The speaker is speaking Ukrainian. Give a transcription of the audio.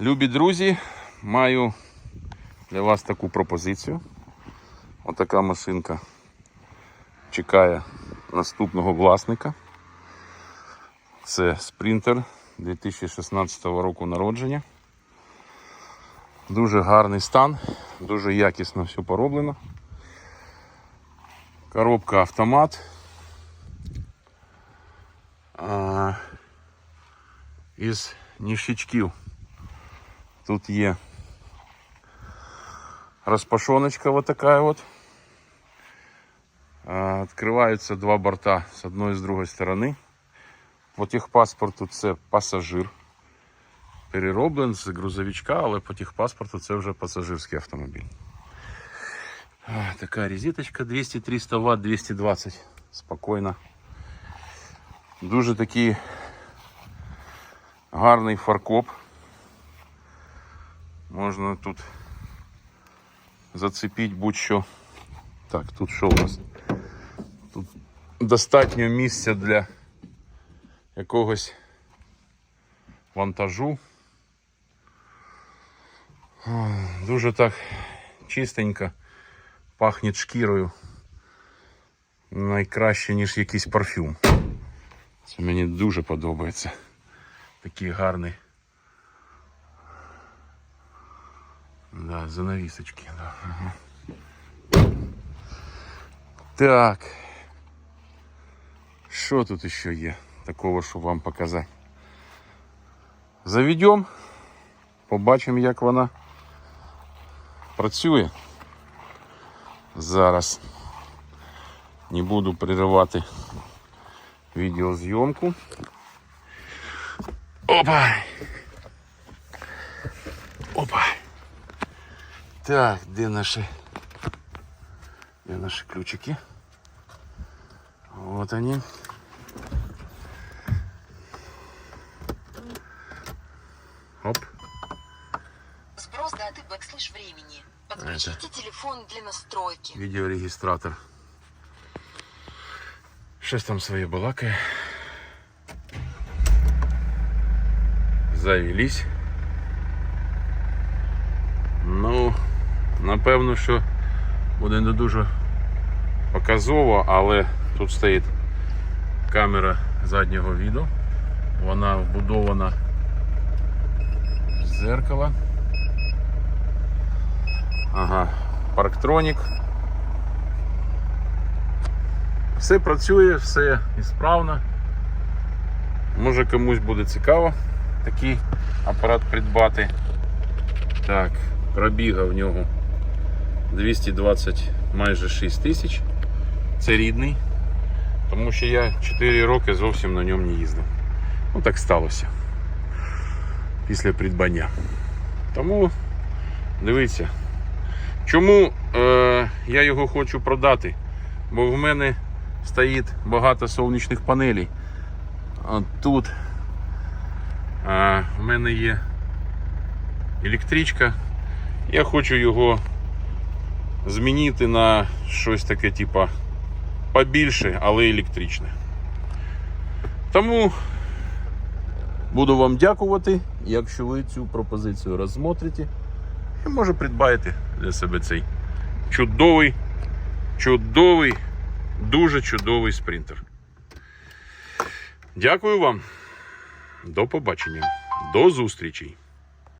Любі друзі, маю для вас таку пропозицію. Отака машинка чекає наступного власника. Це спринтер 2016 року народження. Дуже гарний стан, дуже якісно все пороблено. Коробка автомат. Із ніщичків. Тут є распашоночка вот такая вот. А, Открываются два борта с одной и с другой стороны. По техпаспорту це пасажир. Перероблен з грузовичка, але по техпаспорту це вже пасажирський автомобіль. А, Така розеточка 200-300 Вт, 220. Спокійно. Дуже такий гарний фаркоп. Можна тут зацепити будь-що. Так, тут що у нас? Тут достатньо місця для якогось вантажу. Дуже так чистенько пахне шкірою. Найкраще, ніж якийсь парфюм. Це мені дуже подобається. Такий гарний. Да, занавісочки. Да. Так. Що тут ще є такого, щоб вам показати? Заведемо, побачимо, як вона працює. Зараз не буду переривати відеозйомку. Опа! Так, де наші? Де наші ключики? Вот они. Оп. Сброс даты бэкслэш времени. Подключите телефон для настройки. Відеорегістратор. Щось там своє балакає. Завелись. Напевно, що буде не дуже показово, але тут стоїть камера заднього відео. Вона вбудована в зеркало. Ага, парктронік. Все працює, все ісправно. Може комусь буде цікаво такий апарат придбати. Так, пробіга в нього 220 майже 6 тисяч. Це рідний, тому що я 4 роки зовсім на ньому не їздив. Ну так сталося після придбання. Тому дивіться. Чому е, я його хочу продати? Бо в мене стоїть багато сонячних панелей. А тут е, в мене є електричка. Я хочу його змінити на щось таке, типа побільше, але електричне. Тому буду вам дякувати, якщо ви цю пропозицію розсмотрите. І може придбаєте для себе цей чудовий, чудовий, дуже чудовий спринтер. Дякую вам. До побачення. До зустрічей.